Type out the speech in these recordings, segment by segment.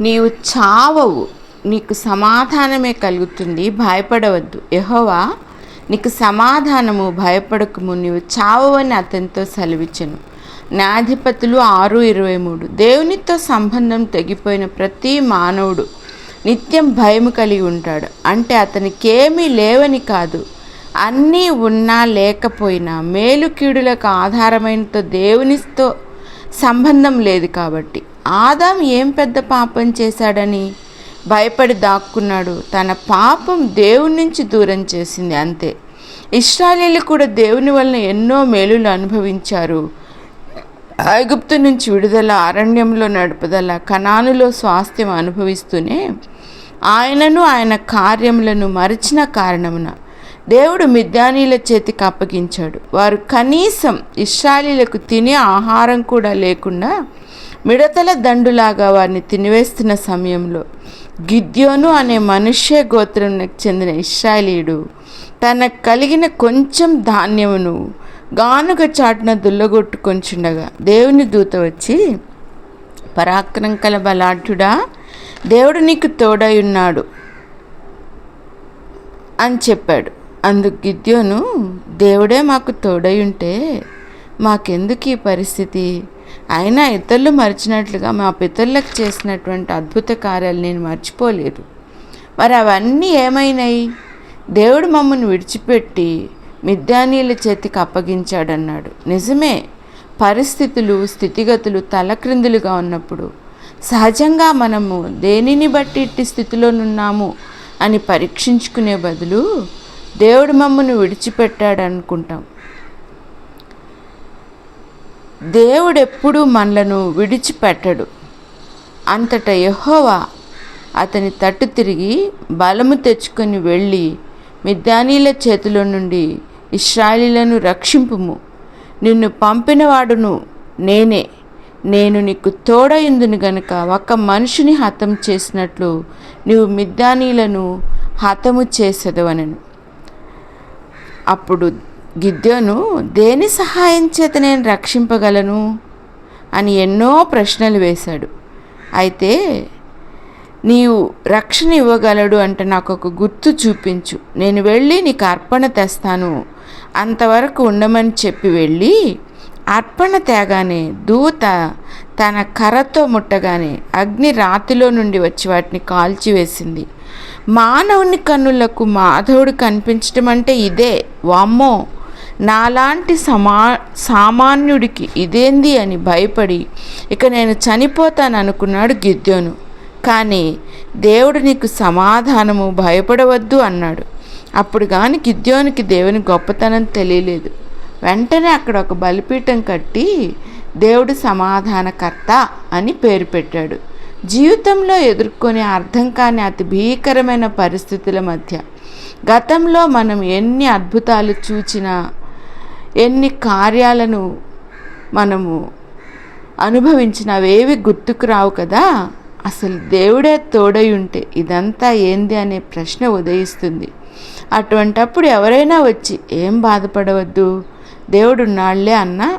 నీవు చావవు నీకు సమాధానమే కలుగుతుంది భయపడవద్దు. యహోవా నీకు సమాధానము భయపడకము నీవు చావవని అతనితో సెలవిచ్చను. న్యాధిపతులు ఆరు ఇరవై మూడు. దేవునితో సంబంధం తెగిపోయిన ప్రతి మానవుడు నిత్యం భయం కలిగి ఉంటాడు. అంటే అతనికేమీ లేవని కాదు. అన్నీ ఉన్నా లేకపోయినా మేలు కీడులకు ఆధారమైనతో దేవునితో సంబంధం లేదు కాబట్టి. ఆదాం ఏం పెద్ద పాపం చేశాడని భయపడి దాక్కున్నాడు. తన పాపం దేవుని నుంచి దూరం చేసింది అంతే. ఇస్రాయలీలు కూడా దేవుని వలన ఎన్నో మేలులు అనుభవించారు. ఐగుప్తు నుంచి విడుదల అరణ్యంలో నడుపుదల కణానులో స్వాస్థ్యం అనుభవిస్తూనే ఆయనను ఆయన కార్యములను మరిచిన కారణమున దేవుడు మిద్యానీల చేతికి అప్పగించాడు. వారు కనీసం ఇస్రాయలీలకు తినే ఆహారం కూడా లేకుండా మిడతల దండులాగా వారిని తినివేస్తున్న సమయంలో గిద్యోను అనే మనుష్య గోత్రంకు చెందిన ఇస్రాయలీయుడు తనకు కలిగిన కొంచెం ధాన్యమును గానుగ చాటున దుల్లగొట్టుకొంచుండగా దేవుని దూత వచ్చి పరాక్రమం కల బలాఢ్యుడా దేవుడు నీకు తోడై ఉన్నాడు అని చెప్పాడు. అందుకు గిద్యోను దేవుడే మాకు తోడై ఉంటే మాకెందుకు ఈ పరిస్థితి? అయినా ఇతరులు మరిచినట్లుగా మా పితరులకు చేసినటువంటి అద్భుత కార్యాలు నేను మర్చిపోలేదు. మరి అవన్నీ ఏమైనాయి? దేవుడు మమ్మల్ని విడిచిపెట్టి మిద్యానీల చేతికి అప్పగించాడన్నాడు. నిజమే పరిస్థితులు స్థితిగతులు తలక్రిందులుగా ఉన్నప్పుడు సహజంగా మనము దేనిని బట్టి ఇట్టి స్థితిలోనున్నాము అని పరీక్షించుకునే బదులు దేవుడు మమ్మల్ని విడిచిపెట్టాడు అనుకుంటాం దేవుడెప్పుడు మనలను విడిచిపెట్టడు. అంతట యహోవా అతని తట్టు తిరిగి బలము తెచ్చుకొని వెళ్ళి మిద్యానీల చేతిలో నుండి ఇస్రాయిలీలను రక్షింపుము. నిన్ను పంపినవాడును నేనే. నేను నీకు తోడయిందును గనుక ఒక మనిషిని హతం చేసినట్లు నీవు మిద్యానీలను హతము చేసేదవనను. అప్పుడు గిద్యోను దేని సహాయం చేత నేను రక్షింపగలను? అని ఎన్నో ప్రశ్నలు వేశాడు. అయితే నీవు రక్షణ ఇవ్వగలడు అంటే నాకు ఒక గుర్తు చూపించు. నేను వెళ్ళి నీకు అర్పణ తెస్తాను. అంతవరకు ఉండమని చెప్పి వెళ్ళి అర్పణ తేగానే దూత తన కర్రతో ముట్టగానే అగ్ని రాతిలో నుండి వచ్చి వాటిని కాల్చివేసింది. మానవుని కన్నులకు మాధవుడు కనిపించడం అంటే ఇదే. వామ్మో! నాలాంటి సమా సామాన్యుడికి ఇదేంది అని భయపడి ఇక నేను చనిపోతాను అనుకున్నాడు గిద్యోను. కానీ దేవుడు నీకు సమాధానము భయపడవద్దు అన్నాడు. అప్పుడు కానీ గిద్యోనికి దేవుని గొప్పతనం తెలియలేదు. వెంటనే అక్కడ ఒక బలిపీఠం కట్టి దేవుడు సమాధానకర్త అని పేరు పెట్టాడు. జీవితంలో ఎదుర్కొనే అర్థం కాని అతి భీకరమైన పరిస్థితుల మధ్య గతంలో మనం ఎన్ని అద్భుతాలు చూచినా ఎన్ని కార్యాలను మనము అనుభవించిన అవేవి గుర్తుకు రావు కదా? అసలు దేవుడే తోడై ఉంటే ఇదంతా ఏంది అనే ప్రశ్న ఉదయిస్తుంది. అటువంటప్పుడు ఎవరైనా వచ్చి ఏం బాధపడవద్దు? దేవుడు ఉన్నాళ్ళే అన్నా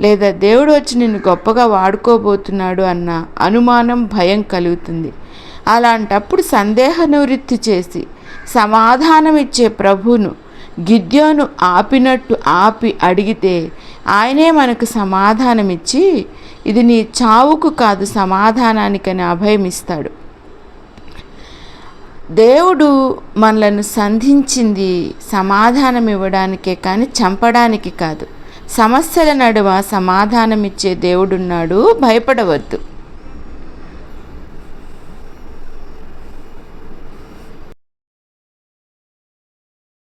లేదా దేవుడు వచ్చి నిన్ను గొప్పగా వాడుకోబోతున్నాడు అన్న అనుమానం భయం కలుగుతుంది. అలాంటప్పుడు సందేహ నివృత్తి చేసి సమాధానం ఇచ్చే ప్రభువును గిద్యోను ఆపినట్టు ఆపి అడిగితే ఆయనే మనకు సమాధానమిచ్చి ఇది నీ చావుకు కాదు సమాధానానికని అభయమిస్తాడు. దేవుడు మనలను సంధించింది సమాధానం ఇవ్వడానికే కానీ చంపడానికి కాదు. సమస్యల నడువ సమాధానమిచ్చే దేవుడున్నాడు భయపడవద్దు.